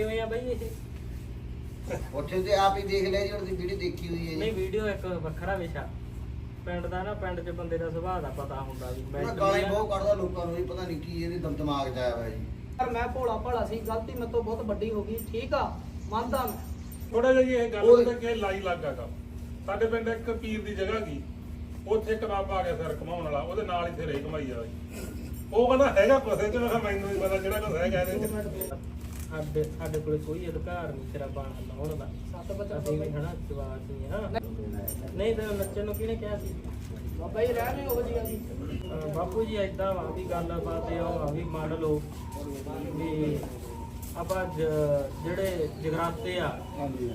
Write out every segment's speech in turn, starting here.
ਕਿਵੇਂ ਆ ਬਈ ਇਹ? ਉੱਥੇ ਤੇ ਆਪ ਹੀ ਦੇਖ ਲਿਆ ਜੀ ਉਹਦੀ ਵੀਡੀਓ ਦੇਖੀ ਹੋਈ ਹੈ ਨਹੀਂ ਜੀ ਵੀਡੀਓ ਇੱਕ ਵੱਖਰਾ ਵਿਸ਼ਾ। ਪਿੰਡ ਦਾ ਨਾ ਪਿੰਡ 'ਚ ਬੰਦੇ ਦਾ ਸੁਭਾਅ ਦਾ ਪਤਾ ਹੁੰਦਾ ਵੀ ਮੈਂ ਮੈਂ ਗਾਲਾਂ ਹੀ ਬਹੁਤ ਕੱਢਦਾ ਲੋਕਾਂ ਨੂੰ ਜੀ ਪਤਾ ਨਹੀਂ ਕੀ ਇਹਦੇ ਦਮ ਦਿਮਾਗ 'ਚ ਆਇਆ ਹੋਇਆ ਜੀ। ਪਰ ਮੈਂ ਭੋਲਾ ਭਾਲਾ ਸੀ ਗਲਤੀ ਮੇਰੇ ਤੋਂ ਬਹੁਤ ਵੱਡੀ ਹੋ ਗਈ ਠੀਕ ਆ ਮੰਨਦਾ ਮੈਂ। ਥੋੜਾ ਜਿਹਾ ਜੀ ਇਹ ਗੱਲ ਉਹ- ਹੁੰਦਾ ਕਿ ਇਹ ਲਾਈ ਲੱਗਾ ਕੰਮ। ਸਾਡੇ ਪਿੰਡ ਇੱਕ ਪੀਰ ਦੀ ਜਗ੍ਹਾ ਗਈ ਉੱਥੇ ਇੱਕ ਬਾਬਾ ਆ ਗਿਆ ਸਿਰ ਕਮਾਉਣ ਵਾਲਾ ਉਹਦੇ ਨਾਲ ਹੀ ਤੇਰੇ ਕਮਾਈ ਜਾ। ਉਹ ਕਹਿੰਦਾ ਹੈਗਾ ਕੁਛ ਇਹ ਚ? ਮੈਂ ਕਿਹਾ ਮੈਨੂੰ ਨਹੀਂ ਪਤਾ ਜਿਹੜਾ ਕੁਛ ਹੈਗਾ ਇਹਦੇ ਚ। ਸਾਡੇ ਸਾਡੇ ਕੋਲੇ ਕੋਈ ਅਧਿਕਾਰ ਨਹੀਂ ਤੇਰਾ ਬਾਣ ਲਾਉਣ ਦਾ। ਸੱਤ ਬਚਨ ਅਸੀਂ ਵੀ ਹਨਾ ਜਵਾਬ ਨਹੀਂ ਹਾਂ ਨਹੀਂ ਤਾਂ ਨੱਚਣ ਨੂੰ ਕਿਹਨੇ ਕਿਹਾ ਸੀ? ਬਾਬਾ ਜੀ ਰਹਿਣੇ ਉਹ ਜੀ ਜੀ ਅਹ ਬਾਪੂ ਜੀ ਏਦਾਂ ਵਾ ਵੀ ਗੱਲ ਬਾਤ ਇਹ ਆ ਵੀ ਮੰਨ ਲਓ ਵੀ ਆਪਾਂ ਜ- ਜਿਹੜੇ ਜਗਰਾਤੇ ਆ ਹਾਂਜੀ।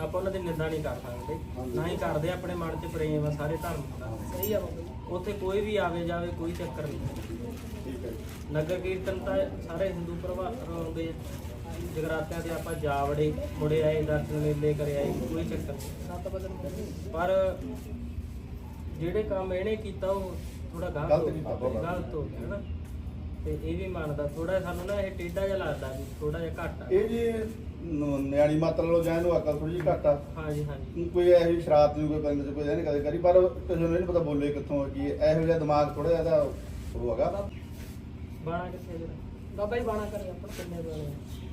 ਆਪਾਂ ਉਹਨਾਂ ਦੀ ਨਿੰਦਾ ਨਹੀਂ ਕਰ ਸਕਦੇ। ਨਾ ਹੀ ਕਰਦੇ ਆਪਣੇ ਮਨ 'ਚ ਪ੍ਰੇਮ ਆ ਸਾਰੇ ਧਰਮ ਦਾ। ਸਹੀ ਆ ਬਾਬਾ ਉੱਥੇ ਕੋਈ ਵੀ ਆਵੇ ਜਾਵੇ ਕੋਈ ਚੱਕਰ ਨਹੀਂ। ਠੀਕ ਹੈ ਨਗਰ ਕੀਰਤਨ ਤਾਂ ਸਾਰੇ ਹਿੰਦੂ ਪ੍ਰਭਾਵ ਆਉਂਦੇ ਆ ਜਗਰਾਤਿਆਂ ਤੇ ਆਪਾਂ ਜਾ ਵੜੇ ਮੁੜੇ ਆਏ ਦਰਸ਼ਨ ਮੇਲੇ ਕਰੇ ਆਏ ਕੋਈ ਚੱਕਰ ਨਹੀਂ। ਪਰ ਜਿਹੜੇ ਕੰਮ ਇਹਨੇ ਕੀਤਾ ਉਹ ਥੋੜਾ ਗਲਤ ਗਲਤ ਹੋ ਗਿਆ। ਗਲਤ ਹੋ ਗਿਆ ਨਾ? ਤੇ ਇਹ ਵੀ ਮੰਨਦਾ ਥੋੜਾ ਸਾਨੂੰ ਨਾ ਇਹ ਟੇਢਾ ਜਿਹਾ ਲੱਗਦਾ ਵੀ ਥੋੜਾ ਜਿਹਾ ਘੱਟ ਆ। ਇਹ ਜੀ ਨ- ਨਿਆਣੀ ਮਾਤਰ ਲੋ ਜਾਣ ਨੂੰ ਅਕਲ ਥੋੜੀ ਜਿਹੀ ਘੱਟ ਆ। ਹਾਂਜੀ ਹਾਂਜੀ। ਕੋਈ ਇਹੋ ਜਿਹੀ ਸ਼ਰਾਰਤ ਨਹੀਂ ਕੋਈ ਬੰਦੇ ਚ ਕੋਈ ਇਹਨੇ ਕਦੇ ਕਰੀ ਪਰ ਕਿਸੇ ਨੂੰ ਨਹੀਂ ਪਤਾ ਬੋਲੇ ਕਿੱਥੋਂ ਆ ਕੀ ਹੈ। ਇਹੋ ਜਿਹਾ ਦਿਮਾਗ ਥੋੜਾ ਜਿਹਾ ਦਾ ਉਹ ਹੈਗਾ। ਬਾਣਾ ਕਿੱਥੇ ਜਰਾ ਬਾਬਾ ਜੀ ਬਾਣਾ ਕਰੇ ਆਪਣਾ ਕਿੰਨੇ ਬਾਣੇ?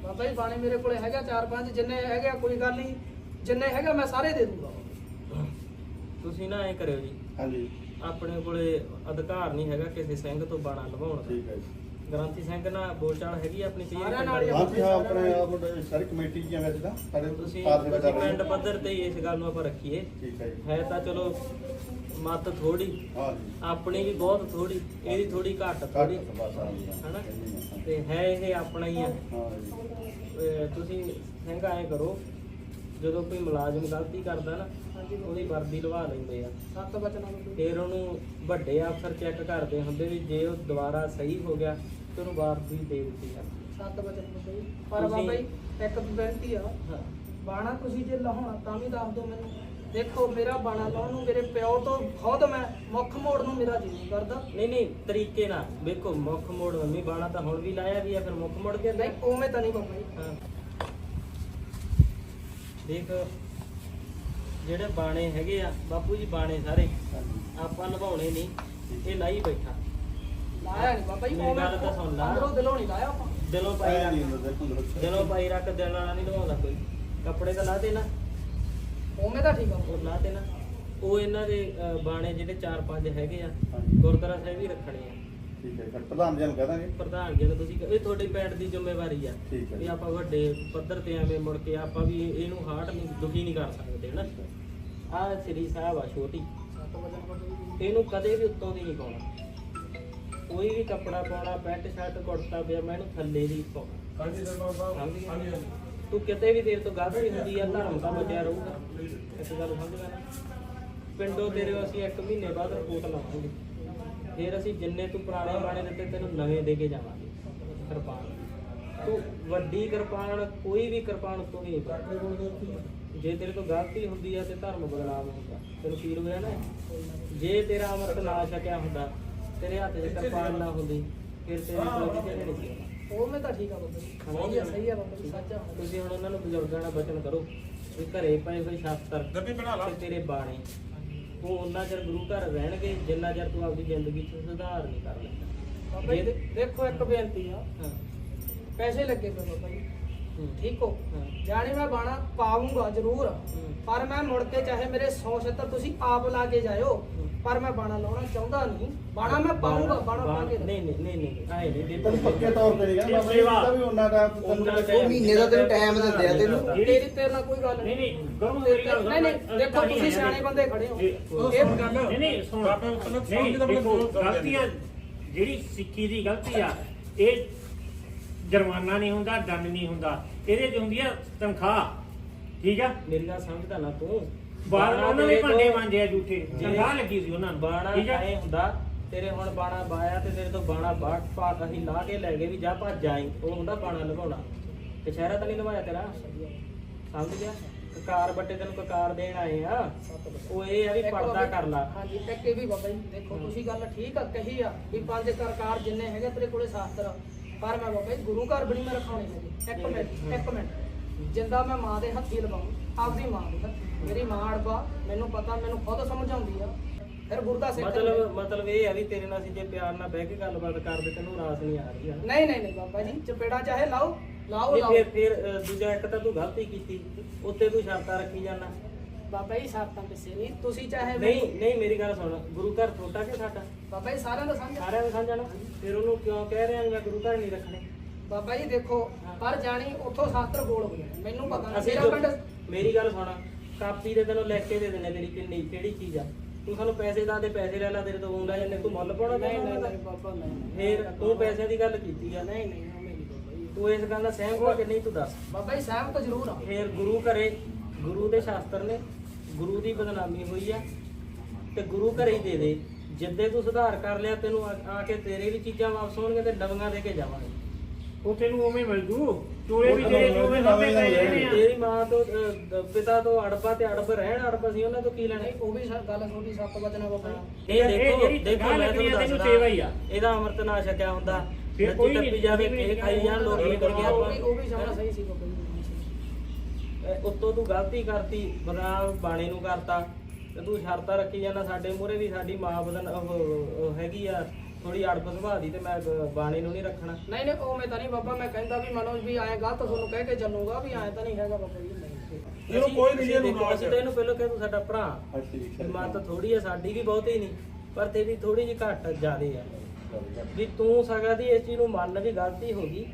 ਬਾਬਾ ਜੀ ਬਾਣੇ ਮੇਰੇ ਕੋਲੇ ਹੈਗਾ ਚਾਰ ਪੰਜ ਜਿੰਨੇ ਹੈਗੇ ਆ, ਕੋਈ ਗੱਲ ਨਹੀਂ। ਜਿੰਨੇ ਹੈਗਾ ਮੈਂ ਸਾਰੇ ਦੇ ਦੂੰਗਾ। ਤੁਸੀਂ ਨਾ ਐ ਕਰਿਓ ਜੀ। ਹਾਂਜੀ। ਆਪਣੇ ਕੋਲੇ ਅਧਿਕਾਰ ਨਹੀਂ ਹੈਗਾ ਕਿਸੇ ਸਿੰਘ ਤੋਂ ਬਾਣਾ ਲਵਾਉਣ ਦਾ। ਠੀਕ ਹੈ ਜੀ। ਗ੍ਰੰਥੀ ਸਿੰਘ ਨਾਲ ਬੋਲਚਾਲ ਹੈਗੀ ਆਪਣੀ ਕਈ ਸਾਰਿਆਂ ਨਾਲ ਹੀ ਆ। ਹਾਂ ਜੀ ਹਾਂ ਆਪਣੇ ਆਪ ਮੁੰਡੇ ਸਾਰੀ ਕਮੇਟੀ ਜੀ ਵਿੱਚ ਤਾਂ ਸਾਡੇ ਤੁਸੀਂ ਰਹੇ ਪਿੰਡ। ਪੱਧਰ ਤੇ ਹੀ ਇਸ ਗੱਲ ਨੂੰ ਆਪਾਂ ਰੱਖੀਏ। ਠੀਕ ਹੈ ਜੀ। ਹੈ ਤਾਂ ਚਲੋ ਮਤ ਥੋੜੀ ਹਾਂ ਜੀ। ਆਪਣੀ ਵੀ ਬਹੁਤ ਥੋੜੀ ਇਹਦੀ ਥੋੜੀ ਘੱਟ ਘੱਟ ਥੋੜੀ ਬਸ ਹਾਂ ਜੀ ਹਨਾ? ਹਾਂ ਤੇ ਹੈ ਇਹ ਆਪਣਾ ਹੀ ਆ। ਜੀ। ਅਹ ਤੁਸੀਂ ਸਿੰਘ ਆਏ ਕਰੋ। ਜਦੋਂ ਕੋਈ ਮੁਲਾਜ਼ਮ ਗਲਤੀ ਕਰਦਾ ਨਾ ਉਹਦੀ ਵਰਦੀ ਲਵਾ ਲੈਂਦੇ ਆ। ਸੱਤ ਬਚਨ ਜੀ ਫਿਰ ਉਹਨੂੰ ਵੱਡੇ ਅਫਸਰ ਚੈੱਕ ਕਰਦੇ ਹੁੰਦੇ ਵੀ ਜੇ ਉਹ ਦੁਬਾਰਾ ਸਹੀ ਹੋ ਗਿਆ ਤੇ ਉਹਨੂੰ ਵਰਦੀ ਦੇ ਦਿੱਤੀ ਆ। ਸੱਤ ਬਚਨ ਬਾਬਾ ਜੀ ਪਰ ਤੁਸੀਂ- ਬਾਬਾ ਜੀ ਇੱਕ ਬੇਨਤੀ ਆ। ਹਾਂ। ਬਾਣਾ ਤੁਸੀਂ ਜੇ ਲਾਉਣਾ ਤਾਂ ਵੀ ਦੱਸ ਦਿਓ ਮੈਨੂੰ। ਦੇਖੋ ਮੇਰਾ ਬਾਣਾ ਲਾਉਣ ਨੂੰ ਮੇਰੇ ਪਿਓ ਤੋਂ ਖੁਦ ਮੈਂ ਮੁੱਖ ਮੋੜ ਨੂੰ ਮੇਰਾ ਜੀ ਨਹੀਂ ਕਰਦਾ। ਨਹੀਂ ਨਹੀਂ ਤਰੀਕੇ ਨਾਲ। ਵੇਖੋ ਮੁੱਖ ਮੋੜ ਮੰਮੀ ਬਾਣਾ ਤਾਂ ਹੁਣ ਵੀ ਲਾਇਆ ਵੀ ਆ ਫਿਰ ਮੁੱਖ ਮੋੜ ਕੇ ਨਹੀਂ ਉਵੇਂ ਤਾਂ ਨਹੀਂ ਬਾਬਾ ਜੀ। ਹਾਂ। ਦੇਖ ਜਿਹੜੇ ਬਾਣੇ ਹੈਗੇ ਆ ਬਾਪੂ ਜੀ ਬਾਣੇ ਸਾਰੇ ਆਪਾਂ ਨਿਭਾਉਣੇ ਨਹੀਂ ਇਹ ਲਾਈ ਬੈਠਾ। ਲਾਇਆ ਨਹੀਂ ਬਾਬਾ ਜੀ ਮੇਰੀ ਗੱਲ ਤਾਂ ਸੁਣ ਲਾ। ਅੰਦਰੋਂ ਦਿਲੋਂ ਨਹੀਂ ਲਾਇਆ ਆਪਾਂ। ਦਿਲੋਂ ਪਾਈ ਰੱਖ ਦਿਲੋਂ ਪਾਈ ਰੱਖ ਦਿਲ ਨਾਲ ਨਹੀਂ ਨਿਭਾਉਂਦਾ ਕੋਈ। ਕੱਪੜੇ ਤਾਂ ਲਾ ਦੇ ਨਾ ਉਵੇਂ ਤਾਂ ਠੀਕ ਆ। ਉਹ ਲਾ ਦੇ ਨਾ ਉਹ ਇਹਨਾਂ ਦੇ ਬਾਣੇ ਜਿਹੜੇ 4-5 ਹੈਗੇ ਆ। ਗੁਰਦੁਆਰਾ ਸਾਹਿਬ ਹੀ ਰੱਖਣੇ ਆ। ਠੀਕ ਹੈ ਫਿਰ ਪ੍ਰਧਾਨ ਜੀ ਨੂੰ ਕਹਿ ਦਾਂਗੇ। ਪ੍ਰਧਾਨ ਜੀ ਨੂੰ ਤੁਸੀਂ ਇਹ ਤੁਹਾਡੀ ਪੈਂਟ ਦੀ ਜ਼ਿੰਮੇਵਾਰੀ ਆ ਠੀਕ ਹੈ। ਵੀ ਆਪਾਂ ਵੱਡੇ ਪੱਧਰ ਤੇ ਐਵੇਂ ਮੁੜ ਕੇ ਆਪਾਂ ਵੀ ਇਹਨੂੰ ਹਾਰਟ ਨਹੀਂ ਦੁਖੀ ਨਹੀਂ ਕਰ ਸਕਦੇ ਨਾ ਆਹ ਸ੍ਰੀ ਸਾਹਿਬ ਆ ਛੋਟੀ। ਇਹਨੂੰ ਕਦੇ ਵੀ ਉੱਤੋਂ ਦੀ ਨਹੀਂ ਪਾਉਣਾ। ਕੋਈ ਵੀ ਕੱਪੜਾ ਪਾਉਣਾ ਪੈਂਟ ਸ਼ਰਟ ਕੁੜਤਾ ਪਜਾਮਾ ਇਹਨੂੰ ਥੱਲੇ ਦੀ ਪਾਉਣਾ। ਹਾਂਜੀ ਹਾਂਜੀ ਤੂੰ ਕਿਤੇ ਵੀ ਤੇਰੇ ਤੋਂ ਗਲਤੀ ਹੁੰਦੀ ਆ ਧਰਮ ਤਾਂ ਬਚਿਆ ਰਹੂਗਾ। ਇਸ ਗੱਲ ਸਮਝ ਨਾ? ਪਿੰਡੋਂ ਤੇਰੇ ਅਸੀਂ ਇੱਕ ਮਹੀਨੇ ਬਾਅਦ ਰਿਪੋਰਟ ਲਾਵਾਂਗੇ। ਫਿਰ ਅਸੀਂ ਜਿੰਨੇ ਤੂੰ ਪੁਰਾਣੇ ਬਾਣੇ ਦਿੱਤੇ ਤੈਨੂੰ ਨਵੇਂ ਦੇ ਕੇ ਜਾਵਾਂਗੇ। ਕਿਰਪਾਨ। ਤੂੰ ਵੱਡੀ ਕਿਰਪਾਨ ਕੋਈ ਵੀ ਕਿਰਪਾਨ ਤੋਂ ਨਹੀਂ ਜੇ ਤੇਰੇ ਤੋਂ ਗਲਤੀ ਹੁੰਦੀ ਆ ਤੇ ਧਰਮ ਬਦਲਾਵ ਹੁੰਦਾ। ਤੈਨੂੰ ਫੀਲ ਹੋਇਆ ਨਾ? ਜੇ ਤੇਰਾ ਅਮਰਤ ਨਾ ਛਕਿਆ ਹੁੰਦਾ ਤੇਰੇ ਹੱਥ 'ਚ ਕਿਰਪਾਨ ਨਾ ਹੁੰਦੀ ਫਿਰ ਤੇਰੇ ਕੋਲ ਨਹੀਂ ਸੀ ਆਉਣਾ। ਉਵੇਂ ਤਾਂ ਠੀਕ ਆ ਬਾਬਾ ਜੀ। ਸਹੀ ਆ ਜੀ ਸੱਚ ਆ। ਤੁਸੀਂ ਹੁਣ ਉਹਨਾਂ ਨੂੰ ਬਜ਼ੁਰਗਾਂ ਦਾ ਬਚਨ ਕਰੋ। ਵੀ ਘਰੇ ਪਏ ਹੋਏ ਸ਼ਾਸਤਰ ਤੇਰੇ ਬਾਣੇ। ਉਹ ਉਹਨਾਂ ਚਿਰ ਗੁਰੂ ਘਰ ਰਹਿਣਗੇ ਜਿੰਨਾ ਚਿਰ ਤੂੰ ਆਪਦੀ ਜ਼ਿੰਦਗੀ 'ਚ ਸੁਧਾਰ ਨਹੀਂ ਕਰ ਲੈਂਦਾ। ਬਾਬਾ ਜੀ ਦੇ- ਦੇਖੋ ਇੱਕ ਬੇਨਤੀ ਆ। ਹਾਂ। ਪੈਸੇ ਲੱਗੇ ਪਏ ਬਾਬਾ ਜੀ। ਠੀਕ ਹੋ। ਜਾਣੀ ਮੈਂ ਬਾਣਾ ਪਾਉਂਗਾ ਜ਼ਰੂਰ। ਪਰ ਮੈਂ ਮੁੜ ਕੇ ਚਾਹੇ ਮੇਰੇ 100 ਛੱਤਰ ਤੁਸੀਂ ਆਪ ਲਾ ਕੇ ਜਾਇਓ। ਪਰ ਮੈਂ ਬਾਣਾ ਲਾਉਣਾ ਚਾਹੁੰਦਾ ਨਹੀਂ। ਬਾਣਾ ਮੈਂ ਪਾਉਂਗਾ ਬਾਣਾ ਪਾ ਕੇ ਨਹੀਂ ਨਹੀਂ ਨਹੀਂ ਨਹੀਂ। ਆਏ ਨਹੀਂ ਤੈਨੂੰ ਪੱਕੇ ਤੌਰ ਤੇ ਨਹੀਂ ਕਹਿੰਦਾ ਬਾਬਾ ਵੀ ਉਹਨਾਂ ਦਾ ਤੈਨੂੰ time- ਮਹੀਨੇ ਦਾ ਤੈਨੂੰ time ਦਿੰਦੇ ਆ ਤੈਨੂੰ। ਤੇਰੀ ਤੇਰੇ ਨਾਲ ਕੋਈ ਗੱਲ ਨਹੀਂ। ਨਹੀਂ ਗਰਮ ਨਹੀਂ ਨਹੀਂ। ਦੇਖੋ ਤੁਸੀਂ ਸਿਆਣੇ ਬੰਦੇ ਖੜੇ ਹੋ। ਇਹ ਨਹੀਂ ਨਹੀਂ ਸੁਣ। ਗਲਤੀਆਂ ਜਿਹੜੀ ਸਿੱਖੀ ਦੀ ਗਲਤੀ ਆ ਇਹ ਜੁਰਮਾਨਾ ਨਹੀਂ ਹੁੰਦਾ ਦੰਡ ਨਹੀਂ ਹੁੰਦਾ। ਇਹਦੇ 'ਚ ਹੁੰਦੀ ਆ ਤਨਖਾਹ। ਠੀਕ ਆ? ਮੇਰੀ ਗੱਲ ਸਮਝਦਾ ਨਾ ਤੂੰ ਬਾਹਰ ਉਹਨਾਂ ਨੇ ਭਾਂਡੇ ਮਾਂਜੇ ਆ ਝੂਠੇ ਤਨਖਾਹ ਲੱਗੀ ਸੀ ਉਹਨਾਂ ਨੂੰ। ਬਾਣਾ ਠੀਕ ਆ? ਐ ਹੁੰਦਾ ਤੇਰੇ ਹੁਣ ਬਾਣਾ ਬਾਇਆ ਤੇ ਤੇਰੇ ਤੋਂ ਬਾਣਾ ਬਾਟ ਪਾਟ ਅਸੀਂ ਲਾ ਕੇ ਲੈ ਗਏ ਵੀ ਜਾ ਭੱਜ ਜਾਈ ਉਹ ਹੁੰਦਾ ਬਾਣਾ ਲਗਾਉਣਾ ਕਚਹਿਰਾ ਤਾਂ ਨਹੀਂ ਲਵਾਇਆ ਤੇਰਾ? ਸਮਝ ਗਿਆ? ਕਕਾਰ ਬੱਟੇ ਤੈਨੂੰ ਕਕਾਰ ਦੇਣ ਆਏ ਆ। ਉਹ ਇਹ ਆ ਵੀ ਪਰਦਾ ਕਰ ਲਾ। ਹਾਂਜੀ ਇਹ ਵੀ ਬਾਬਾ ਜੀ ਦੇਖੋ ਤੁਸੀਂ ਗੱਲ ਠੀਕ ਆ ਕਹੀ ਆ ਵੀ ਪੰਜ ਸਰਕਾਰ ਜਿੰਨੇ ਹੈਗੇ ਤੇਰੇ ਕੋਲੇ ਸ਼ਾਸਤਰ। ਪਰ ਮੈਂ ਬਾਬਾ ਜੀ ਗੁਰੂ ਘਰ ਬਣੀ ਮੈਂ ਰਖਾਉਣੀ ਹੈਗੀ। ਇੱਕ ਮਿੰਟ ਇੱਕ ਮਿੰਟ। ਜਿੰਦਾ ਮੈਂ ਮਾਂ ਦੇ ਹੱਥੀ ਲਵਾਉਂ ਆਪਦੀ ਮਾਂ ਦੇ ਹੱਥੀ। ਮੇਰੀ ਮਾਂ ਅੜਬਾ ਮੈਨੂੰ ਪਤਾ ਮੈਨੂੰ ਖੁਦ ਸਮਝਾਉਂਦੀ ਆ। ਫਿਰ ਗੁਰੂ ਦਾ ਸਿੱਖ ਮਤਲਬ ਮਤਲਬ ਇਹ ਆ ਵੀ ਤੇਰੇ ਨਾਲ ਅਸੀਂ ਜੇ ਪਿਆਰ ਨਾਲ ਬਹਿ ਕੇ ਗੱਲਬਾਤ ਕਰਦੇ ਤੈਨੂੰ ਰਾਸ ਨਹੀਂ ਆ ਰਹੀ ਆ। ਨਹੀਂ ਨਹੀਂ ਨਹੀਂ ਬਾਬਾ ਜੀ ਚਪੇੜਾ ਚਾਹੇ ਲਾਓ ਲਾਓ ਲਾਓ। ਫਿਰ ਫਿਰ ਦੂਜਾ ਇੱਕ ਤਾਂ ਤੂੰ ਗਲਤੀ ਕੀਤੀ ਉੱਤੇ ਤੂੰ ਸ਼ਰਤਾਂ ਰੱਖੀ ਜਾਣਾ ਬਾਬਾ ਜੀ ਸ਼ਰਤਾਂ ਪਿੱਛੇ ਨਹੀਂ ਤੁਸੀਂ ਚਾਹੇ ਨਹੀਂ ਨਹੀਂ ਮੇਰੀ ਗੱਲ ਸੁਣ ਗੁਰੂ ਘਰ ਛੋਟਾ ਕਿ ਸਾਡਾ? ਬਾਬਾ ਜੀ ਸਾਰਿਆਂ ਦਾ ਸਮਝ ਸਾਰਿਆਂ ਨੂੰ? ਸਮਝਣਾ ਫਿਰ ਉਹਨੂੰ ਕਿਉਂ ਕਹਿ ਰਿਹਾ ਮੈਂ ਗੁਰੂ ਘਰ ਨਹੀਂ ਰੱਖਣੇ? ਬਾਬਾ ਜੀ ਦੇਖੋ ਪਰ ਜਾਣੀ ਉੱਥੋਂ ਸ਼ਾਸਤਰ ਬੋਲ ਹੋ ਗਿਆ ਮੈਨੂੰ ਪਤਾ ਨਹੀਂ ਮੇਰਾ ਪਿੰਡ ਮੇਰੀ ਗੱਲ ਸੁਣ ਕਾਪੀ ਦੇ ਤੈਨੂੰ ਲਿਖ ਕੇ ਦੇ ਦਿੰਨੇ ਤੇਰੀ ਕਿੰਨੀ ਕਿਹੜੀ ਚੀਜ਼ ਆ? ਤੂੰ ਸਾਨੂੰ ਪੈਸੇ ਦਾ ਦੇ ਪੈਸੇ ਲੈ ਲੈ ਤੇਰੇ ਤੋਂ ਆਉਂਦਾ ਜਾਂਦੇ ਤੂੰ ਮੁੱਲ ਪਾਉਣਾ ਨਹੀਂ ਨਹੀਂ ਬਾਬਾ ਨਹੀਂ ਫਿਰ ਤੂੰ ਪੈਸਿਆਂ ਦੀ ਗੱਲ ਕੀਤੀ ਆ। ਨਹੀਂ ਨਹੀਂ ਤੂੰ ਇਸ ਗੱਲ ਦਾ ਸਹਿਮਤ ਹੋ ਕਿ ਨਹੀਂ ਤੂੰ ਦੱਸ? ਬਾਬਾ ਜੀ ਸਹਿਮਤ ਜ਼ਰੂਰ ਆ। ਫਿਰ ਗੁਰੂ ਘਰੇ ਗੁਰੂ ਦੇ ਸ਼ਾਸਤਰ ਨੇ ਗੁਰੂ ਦੀ ਬਦਨਾਮੀ ਹੋਈ ਆ ਤੇ ਗੁਰੂ ਘਰੇ ਹੀ ਦੇ ਦੇ। ਜਿੱਦੇ ਤੂੰ ਸੁਧਾਰ ਕਰ ਲਿਆ ਤੈਨੂੰ ਆ ਆ ਕੇ ਤੇਰੇ ਵੀ ਚੀਜ਼ਾਂ ਵਾਪਸ ਹੋਣਗੇ ਤੇ ਨਵੀਆਂ ਦੇ ਕੇ ਜਾਵਾਂਗੇ। ਉਹ ਤੈਨੂੰ ਉਵੇਂ ਮਿਲ ਜੂ। ਚੋਲੇ ਵੀ ਤੇਰੇ ਚੋਲੇ ਸਾਹਮਣੇ ਪਏ ਰਹਿਣੇ ਆ ਤੇਰੀ ਮਾਂ ਤੋਂ ਅ, ਦ- ਪਿਤਾ ਤੋਂ ਅੜਬਾ ਤੇ ਅੜਬ ਰਹਿਣ ਅੜਬ ਸੀ ਉਹਨਾਂ ਤੋਂ ਕੀ ਲੈਣਾ? ਨਹੀਂ ਉਹ ਵੀ ਗੱਲ ਤੁਹਾਡੀ ਸੱਤ ਵਜਣਾ ਬਾਬਾ ਜੀ। ਇਹ ਇਹ ਦੇਖੋ ਜਿਹੜੀ ਦੇਖੋ ਮੈਂ ਲੱਗਣੀ ਆ, ਤੁਹਾਨੂੰ ਤੈਨੂੰ ਦੱਸਦਾ ਸੇਵਾ ਹੀ ਆ। ਇਹਦਾ ਅੰਮ੍ਰਿਤ ਨਾ ਛਕਿਆ ਹੁੰਦਾ। ਫਿਰ ਕੋਈ ਟੱਪੀ ਨਹੀਂ, ਜਾਵੇ ਇਹ ਖਾਈ ਜਾਣ ਲੋਕ ਨਿਕਲ ਗਿਆ ਉਹ ਵੀ ਉਹ ਵੀ ਸਮਝਣਾ ਸਹੀ ਸੀ ਬਾਬਾ ਜੀ। ਉੱਤੋਂ ਤੂੰ ਗਲਤੀ ਕਰਤੀ ਬਦਨਾਮ ਬਾਣੇ ਨੂੰ ਕਰਤਾ ਤੇ ਤੂੰ ਸ਼ਰਤਾਂ ਰੱਖੀ ਜਾਂਦਾ ਸਾਡੇ ਮੂਹਰੇ ਵੀ ਸਾਡੀ ਮਾਂ ਬਦਨ ਉਹ ਉਹ ਹੈਗੀ ਆ ਥੋੜੀ ਅੜਬ ਸੁਭਾਅ ਦੀ ਤੇ ਮੈਂ ਬ- ਬਾਣੇ ਨੂੰ ਨਹੀਂ ਰੱਖਣਾ। ਨਹੀਂ ਨਹੀਂ ਉਹ ਮੈਂ ਤਾਂ ਨਹੀਂ ਬਾਬਾ ਮੈਂ ਕਹਿੰਦਾ ਵੀ ਮਨੋਜ ਵੀ ਐਂ ਗਲਤ ਤੁਹਾਨੂੰ ਕਹਿ ਕੇ ਚੱਲੂਗਾ ਵੀ ਐਂ ਤਾਂ ਨਹੀਂ ਹੈਗਾ ਬਾਬਾ ਜੀ। ਨਹੀਂ ਇਹਨੂੰ ਕੋਈ ਨਹੀਂ ਇਹਨੂੰ ਦੇਖੋ, ਅਸੀਂ ਤਾਂ ਇਹਨੂੰ ਪਹਿਲਾਂ ਕਿਹਾ ਤੂੰ ਸਾਡਾ ਭਰਾ। ਠੀਕ ਵੀ ਮਾਂ ਤਾਂ ਥੋੜੀ ਆ ਸਾਡੀ ਵੀ ਬਹੁਤੀ ਨਹੀਂ ਪਰ ਤੇਰੀ ਥੋੜੀ ਜਿਹੀ ਘੱਟ ਜ਼ਿਆਦੇ ਆ। ਵੀ ਤੂੰ ਸਗਾ ਦੀ ਇਸ ਚੀਜ਼ ਨੂੰ ਮੰਨ ਵੀ ਗਲਤੀ ਹੋ ਗਈ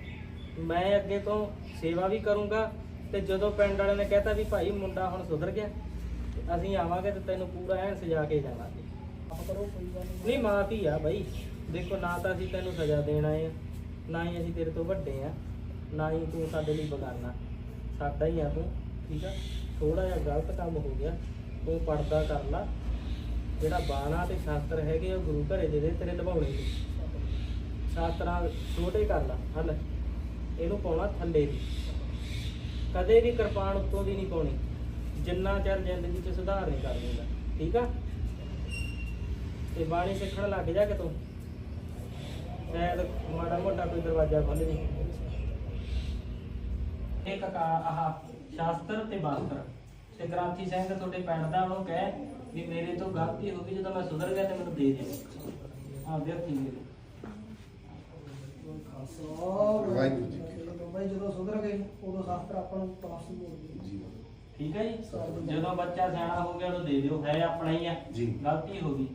ਮੈਂ ਅੱਗੇ ਤੋਂ ਸੇਵਾ ਵੀ ਕਰੂੰਗਾ ਤੇ ਜਦੋਂ ਪਿੰਡ ਵਾਲਿਆਂ ਨੇ ਕਹਿਤਾ ਵੀ ਭਾਈ ਮੁੰਡਾ ਹੁਣ ਸੁਧਰ ਗਿਆ ਤੇ ਅਸੀਂ ਆਵਾਂਗੇ ਤੇ ਤੈਨੂੰ ਪੂਰਾ ਐਨ ਸਜਾ ਕੇ ਜਾਵਾਂਗੇ। ਆਪ ਕਰੋ ਕੋਈ ਗੱਲ ਨਹੀਂ ਨਹੀਂ ਮਾਂ ਧੀ ਆ ਬਾਈ। ਦੇਖੋ ਨਾ ਤਾਂ ਅਸੀਂ ਤੈਨੂੰ ਸਜ਼ਾ ਦੇਣਾ ਆਏ ਨਾ ਹੀ ਅਸੀਂ ਤੇਰੇ ਤੋਂ ਵੱਡੇ ਆ ਨਾ ਹੀ ਤੂੰ ਸਾਡੇ ਲਈ ਬਗਾਨਾ। ਸਾਡਾ ਹੀ ਆ ਤੂੰ ਠੀਕ ਆ? ਥੋੜਾ ਜਿਹਾ ਗਲਤ ਕੰਮ ਹੋ ਗਿਆ ਤੂੰ ਪਰਦਾ ਕਰ ਲਾ। ਜਿਹੜਾ ਬਾਣਾ ਤੇ ਸ਼ਾਸਤਰ ਹੈਗੇ ਆ, ਉਹ ਗੁਰੂ ਘਰੇ ਦੇ ਦੇ ਤੇਰੇ ਨਿਭਾਉਣੇ ਨੇ। ਸ਼ਾਸਤਰਾਂ ਛੋਟੇ ਕਰ ਲਾ ਹਲ। ਇਹਨੂੰ ਪਾਉਣਾ ਥੱਲੇ ਦੀ ਕਦੇ ਵੀ ਕਿਰਪਾਨ ਉੱਤੋਂ ਦੀ ਨਹੀਂ ਪਾਉਣੀ। ਜਿੰਨਾ ਚਿਰ ਜ਼ਿੰਦਗੀ 'ਚ ਸੁਧਾਰ ਨਹੀਂ ਕਰ ਲੈਂਦਾ ਠੀਕ ਆ? ਤੇ ਬਾਣੀ ਸਿੱਖਣ ਲੱਗ ਜਾ ਕਿ ਤੂੰ ਸ਼ਾਇਦ ਮਾੜਾ ਮੋਟਾ ਕੋਈ ਦਰਵਾਜ਼ਾ ਖੁੱਲ ਜੇ। ਇੱਕ ਕਾ ਆਹ ਸ਼ਾਸਤਰ ਤੇ ਬਾਸਤਰ। ਤੇ ਗ੍ਰਾਂਥੀ ਸਿੰਘ ਤੁਹਾਡੇ ਪਿੰਡ ਦਾ ਉਹਨੂੰ ਕਹਿ ਵੀ ਮੇਰੇ ਤੋਂ ਗਲਤੀ ਹੋ ਗਈ, ਜਦੋਂ ਮੈਂ ਸੁਧਰ ਗਿਆ ਤੇ ਮੈਨੂੰ ਦੇ ਦੇ। ਆ ਵਿਅਕਤੀ ਵਾਹਿਗੁਰੂ ਜੀ ਜਦੋਂ ਸੁਧਰ ਗਏ ਉਦੋਂ ਸ਼ਾਸਤਰ ਆਪਾਂ ਨੂੰ ਪਾਸ ਹੋ ਗਈ ਠੀਕ ਹੈ ਜੀ? ਜਦੋਂ ਬੱਚਾ ਸਿਆਣਾ ਹੋ ਗਿਆ ਉਹਨੂੰ ਦੇ ਦਿਓ। ਹੈ ਆਪਣਾ ਹੀ ਆ। ਜੀ। ਗਲਤੀ ਹੋ ਗਈ।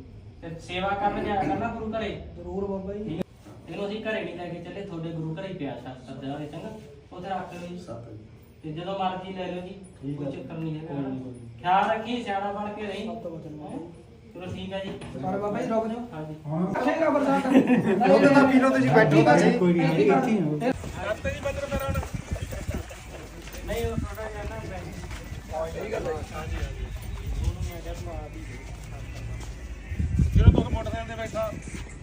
ਤੇ ਸੇਵਾ ਕਰਨ ਜਾਇਆ ਕਰਨਾ ਗੁਰੂ ਘਰੇ? ਜ਼ਰੂਰ ਬਾਬਾ ਜੀ। ਠੀਕ ਹੈ? ਇਹਨੂੰ ਅਸੀਂ ਘਰੇ ਨਹੀਂ ਲੈ ਕੇ ਚੱਲੇ। ਤੁਹਾਡੇ ਗੁਰੂ ਘਰੇ ਹੀ ਪਿਆ ਸ਼ਾਸਤਰ ਦੇ ਵਾਲੇ ਚੰਗਾ? ਉੱਥੇ ਰੱਖ ਲਿਓ ਜੀ। ਤੇ ਜਦੋਂ ਮਰਜ਼ੀ ਲੈ ਲਿਓ ਜੀ। ਕੋਈ ਚੱਕਰ ਨਹੀਂ ਹੈ ਖਿਆਲ ਰੱਖੀ ਸਿਆਣਾ ਬਣ ਕੇ ਰਹੀ। ਸੱਤ ਚਲੋ ਠੀਕ ਹੈ ਜੀ। ਪਰ ਬਾਬਾ ਜੀ ਰੁਕ ਜਾਓ। ਹਾਂਜੀ। ਰੱਖੇਗਾ ਬਰਸਾਤ ਉਹ ਤਾਂ ਪੀ ਲਓ ਤੁਸੀਂ ਬੈਠੋ ਤਾਂ ਸਹੀ ਕੋਈ ਨਹੀਂ ਇੱਥੇ ਹੀ ਕਰਤੇ ਜੀ ਬੱਦਰ ਮੇਰਾ ਨਹੀਂ ਉਹ ਥੋੜਾ ਜਿਹਾ ਨਾ ਬੈਂਕ ਸਹੀ ਗੱਲ ਹੈ ਹਾਂਜੀ ਹਾਂਜੀ। ਜਦੋਂ ਤੁਸੀਂ ਮੋਟਰਸਾਈਕਲ ਤੇ ਬੈਠਾ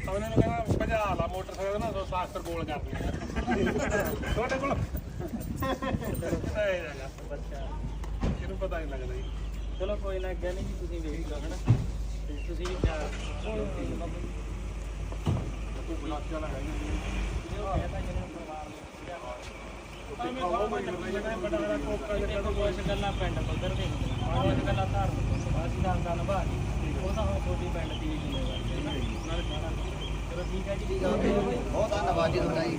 ਉਹਨਾਂ ਨੂੰ ਕਹਿੰਦਾ ਭਜਾ ਲਾ ਮੋਟਰਸਾਈਕਲ ਨਾ ਸੋ ਸ਼ਾਸਤਰ ਗੋਲ ਕਰ ਲਿਆ ਤੁਹਾਡੇ ਕੋਲ? ਬੱਚਾ ਇਹਨੂੰ ਪਤਾ ਨਹੀਂ ਲੱਗਦਾ ਜੀ। ਚਲੋ ਕੋਈ ਨਾ ਅੱਗੇ ਨਹੀਂ ਤੁਸੀਂ ਵੇਖ ਲਓ ਹਨਾ। ਬਹੁਤ ਧੰਨਵਾਦ ਜੀ ਤੁਹਾਡਾ ਜੀ।